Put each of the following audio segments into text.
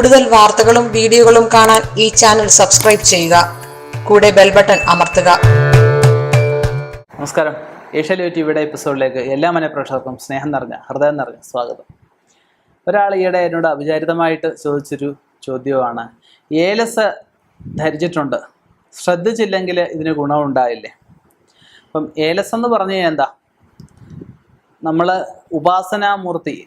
കൂടുതൽ വാർത്തകളും വീഡിയോകളും കാണാൻ ഈ ചാനൽ സബ്സ്ക്രൈബ് ചെയ്യുക. കൂടെ ബെൽ ബട്ടൺ അമർത്തുക. നമസ്കാരം. ഏഷ്യാലോ ടിവിയുടെ എപ്പിസോഡിലേക്ക് എല്ലാ മനഃപ്രേക്ഷകർക്കും സ്നേഹം നിറഞ്ഞ ഹൃദയം നിറഞ്ഞ സ്വാഗതം. ഒരാൾ ഈയിടെ എന്നോട് അവിചാരിതമായിട്ട് ചോദിച്ചൊരു ചോദ്യമാണ് ഏലസ് ധരിച്ചിട്ടുണ്ട്. ശ്രദ്ധിച്ചില്ലെങ്കിൽ ഇതിന് ഗുണമുണ്ടായില്ലേ അപ്പം ഏലസ് എന്ന് പറഞ്ഞു കഴിഞ്ഞാൽ എന്താ? നമ്മൾ ഉപാസനാമൂർത്തി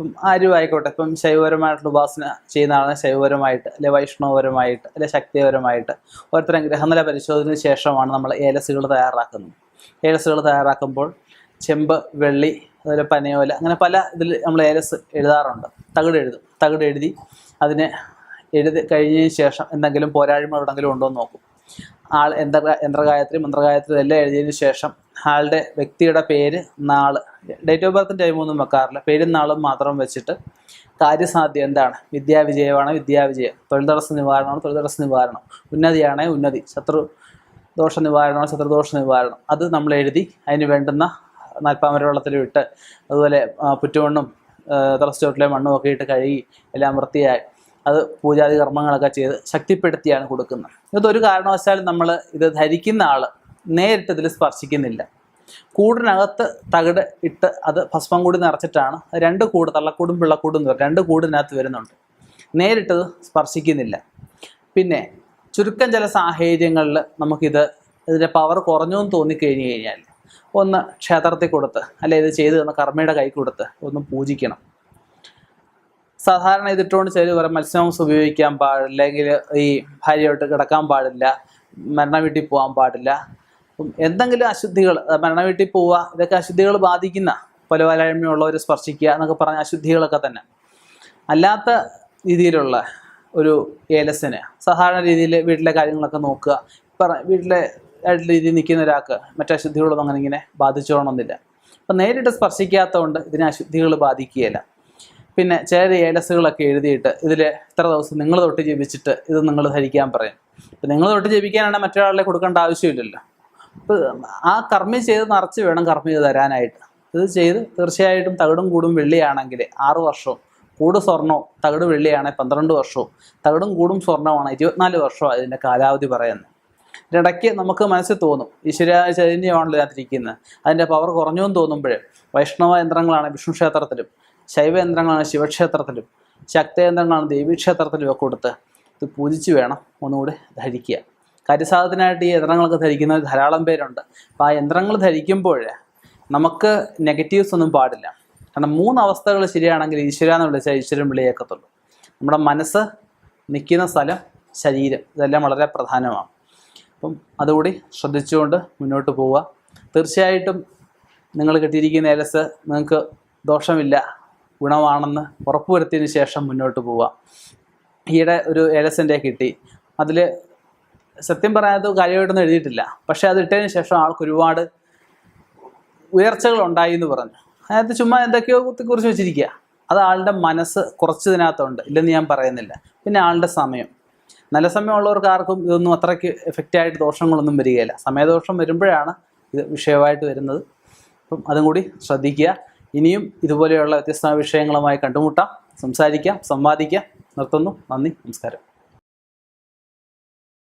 ഇപ്പം ആരും ആയിക്കോട്ടെ ഇപ്പം ശൈവപരമായിട്ടുള്ള ഉപാസന ചെയ്യുന്ന ആളെ ശൈവപരമായിട്ട് അല്ലെ വൈഷ്ണവപരമായിട്ട് അല്ലെ ശക്തിപരമായിട്ട് ഓരോരുത്തരും ഗ്രഹനില പരിശോധനയ്ക്ക് ശേഷമാണ് നമ്മൾ ഏലസുകൾ തയ്യാറാക്കുന്നത്. ഏലസുകൾ തയ്യാറാക്കുമ്പോൾ ചെമ്പ് വെള്ളി അതുപോലെ പനയോല അങ്ങനെ പല ഇതിൽ നമ്മൾ ഏലസ് എഴുതാറുണ്ട്. തകിട് എഴുതും. തകിട് എഴുതി അതിനെ എഴുതി കഴിഞ്ഞതിന് ശേഷം എന്തെങ്കിലും പോരായ്മ എവിടെങ്കിലും ഉണ്ടോ എന്ന് നോക്കും. ആൾ യന്ത്ര യന്ത്രഗായത്രി മന്ത്രഗായത്രി എല്ലാം എഴുതിയതിന് ശേഷം ആളുടെ വ്യക്തിയുടെ പേര് നാൾ ഡേറ്റ് ഓഫ് ബർത്തും ടൈമൊന്നും വെക്കാറില്ല. പേരും നാളും മാത്രം വെച്ചിട്ട് കാര്യസാധ്യം എന്താണ്? വിദ്യാവിജയമാണ് വിദ്യാവിജയം? തൊഴിൽ തടസ്സ നിവാരണമാണ് തൊഴിൽ തടസ്സ നിവാരണം? ഉന്നതിയാണ് ഉന്നതി. ശത്രു ദോഷ നിവാരണമാണ് ശത്രുദോഷ നിവാരണം? അത് നമ്മൾ എഴുതി അതിന് വേണ്ടുന്ന നാൽപ്പാമര വെള്ളത്തിൽ ഇട്ട് അതുപോലെ പുറ്റുമണ്ണും തുളസിച്ചോട്ടിലെ മണ്ണും ഒക്കെ ഇട്ട് കഴുകി എല്ലാം വൃത്തിയായി അത് പൂജാതി കർമ്മങ്ങളൊക്കെ ചെയ്ത് ശക്തിപ്പെടുത്തിയാണ് കൊടുക്കുന്നത്. ഇതൊരു കാരണവശാലും നമ്മൾ ഇത് ധരിക്കുന്ന ആൾ നേരിട്ട് ഇതിൽ സ്പർശിക്കുന്നില്ല. കൂടിനകത്ത് തകിട് ഇട്ട് അത് ഭസ്മം കൂടി നിറച്ചിട്ടാണ് രണ്ട് കൂട് തള്ളക്കൂടും പിള്ളക്കൂടും എന്ന് രണ്ട് കൂടിനകത്ത് വരുന്നുണ്ട്. നേരിട്ടത് സ്പർശിക്കുന്നില്ല. പിന്നെ ചുരുക്കം ചില സാഹചര്യങ്ങളിൽ നമുക്കിത് ഇതിന്റെ പവർ കുറഞ്ഞു എന്ന് തോന്നിക്കഴിഞ്ഞ് കഴിഞ്ഞാൽ ഒന്ന് ക്ഷേത്രത്തിൽ കൊടുത്ത് അല്ലെ ഇത് ചെയ്തു തന്ന കർമ്മയുടെ കൈ കൊടുത്ത് ഒന്ന് പൂജിക്കണം. സാധാരണ ഇതിട്ടുകൊണ്ട് ചിലർ പറയും മത്സ്യമാംസം ഉപയോഗിക്കാൻ പാടില്ല. അല്ലെങ്കിൽ ഈ ഭാര്യയോട്ട് കിടക്കാൻ പാടില്ല. മരണ വീട്ടിൽ പോകാൻ പാടില്ല. അപ്പം എന്തെങ്കിലും അശുദ്ധികൾ മരണ വീട്ടിൽ പോവുക ഇതൊക്കെ അശുദ്ധികൾ ബാധിക്കുന്ന കൊലപാലായ്മയുള്ളവർ സ്പർശിക്കുക എന്നൊക്കെ പറഞ്ഞ അശുദ്ധികളൊക്കെ തന്നെ. അല്ലാത്ത രീതിയിലുള്ള ഒരു ഏലസിന് സാധാരണ രീതിയിൽ വീട്ടിലെ കാര്യങ്ങളൊക്കെ നോക്കുക പറ വീട്ടിലെ ആയിട്ടുള്ള രീതിയിൽ നിൽക്കുന്ന ഒരാൾക്ക് മറ്റു അശുദ്ധികളൊന്നും അങ്ങനെ ഇങ്ങനെ ബാധിച്ചോണമെന്നില്ല അപ്പം നേരിട്ട് സ്പർശിക്കാത്തതുകൊണ്ട് ഇതിനെ അശുദ്ധികൾ ബാധിക്കുകയില്ല. പിന്നെ ചില ഏലസുകളൊക്കെ എഴുതിയിട്ട് ഇതിൽ എത്ര ദിവസം നിങ്ങൾ തൊട്ട് ജപിച്ചിട്ട് ഇത് നിങ്ങൾ ധരിക്കാൻ പറയും. അപ്പം നിങ്ങൾ തൊട്ട് ജപിക്കാനാണെങ്കിൽ മറ്റൊരാളെ കൊടുക്കേണ്ട ആവശ്യമില്ലല്ലോ. ആ കർമ്മം ചെയ്ത് നിറച്ച് വേണം കർമ്മം ചെയ്ത് തരാനായിട്ട്. ഇത് ചെയ്ത് തീർച്ചയായിട്ടും തകിടും കൂടും വെള്ളിയാണെങ്കിൽ ആറ് വർഷവും കൂട് സ്വർണവും തകിട് വെള്ളിയാണെങ്കിൽ പന്ത്രണ്ട് വർഷവും തകിടും കൂടും സ്വർണമാണ് ഇരുപത്തിനാല് വർഷവും അതിന്റെ കാലാവധി പറയുന്നത് ഇതിനിടയ്ക്ക് നമുക്ക് മനസ്സിൽ തോന്നും ഈശ്വര ചൈതന്യമാണല്ലോ ഇതിനകത്തിരിക്കുന്നത്. അതിന്റെ പവർ കുറഞ്ഞു എന്ന് തോന്നുമ്പോൾ വൈഷ്ണവ യന്ത്രങ്ങളാണ് വിഷ്ണു ക്ഷേത്രത്തിലും ശൈവ യന്ത്രങ്ങളാണ് ശിവക്ഷേത്രത്തിലും ശക്തയന്ത്രങ്ങളാണ് ദേവീക്ഷേത്രത്തിലും ഒക്കെ കൊടുത്ത് ഇത് പൂജിച്ച് വേണം ഒന്നുകൂടി ധരിക്കുക. കാര്യസാധനമായിട്ട് ഈ യന്ത്രങ്ങളൊക്കെ ധരിക്കുന്നവർ ധാരാളം പേരുണ്ട്. അപ്പോൾ ആ യന്ത്രങ്ങൾ ധരിക്കുമ്പോൾ നമുക്ക് നെഗറ്റീവ്സ് ഒന്നും പാടില്ല. കാരണം മൂന്ന് അവസ്ഥകൾ ശരിയാണെങ്കിൽ ഈശ്വര എന്ന് വിളിച്ചാൽ ഈശ്വരൻ വിളിയേക്കത്തുള്ളൂ. നമ്മുടെ മനസ്സ് നിൽക്കുന്ന സ്ഥലം ശരീരം ഇതെല്ലാം വളരെ പ്രധാനമാണ്. അപ്പം അതുകൂടി ശ്രദ്ധിച്ചുകൊണ്ട് മുന്നോട്ട് പോവുക. തീർച്ചയായിട്ടും നിങ്ങൾ കിട്ടിയിരിക്കുന്ന ഏലസ് നിങ്ങൾക്ക് ദോഷമില്ല ഗുണമാണെന്ന് ഉറപ്പുവരുത്തിയതിന് ശേഷം മുന്നോട്ട് പോവുക. ഈയിടെ ഒരു ഏലസിന്റെ കിട്ടി. അതിൽ സത്യം പറയാത്ത കാര്യമായിട്ടൊന്നും എഴുതിയിട്ടില്ല. പക്ഷേ അത് ഇട്ടതിന് ശേഷം ആൾക്ക് ഒരുപാട് ഉയർച്ചകൾ ഉണ്ടായി എന്ന് പറഞ്ഞു. അതിനകത്ത് ചുമ്മാ എന്തൊക്കെയോ കുറിച്ച് വെച്ചിരിക്കുക. അത് ആളുടെ മനസ്സ് കുറച്ചതിനകത്തുണ്ട് ഇല്ലെന്ന് ഞാൻ പറയുന്നില്ല. പിന്നെ ആളുടെ സമയം. നല്ല സമയമുള്ളവർക്ക് ആർക്കും ഇതൊന്നും അത്രയ്ക്ക് എഫക്റ്റായിട്ട് ദോഷങ്ങളൊന്നും വരികയില്ല. സമയദോഷം വരുമ്പോഴാണ് ഇത് വിഷയമായിട്ട് വരുന്നത്. അപ്പം അതും കൂടി ശ്രദ്ധിക്കുക. ഇനിയും ഇതുപോലെയുള്ള വ്യത്യസ്ത വിഷയങ്ങളുമായി കണ്ടുമുട്ടാം. സംസാരിക്കാം സംവാദിക്കാം. നിർത്തുന്നു. നന്ദി. നമസ്കാരം.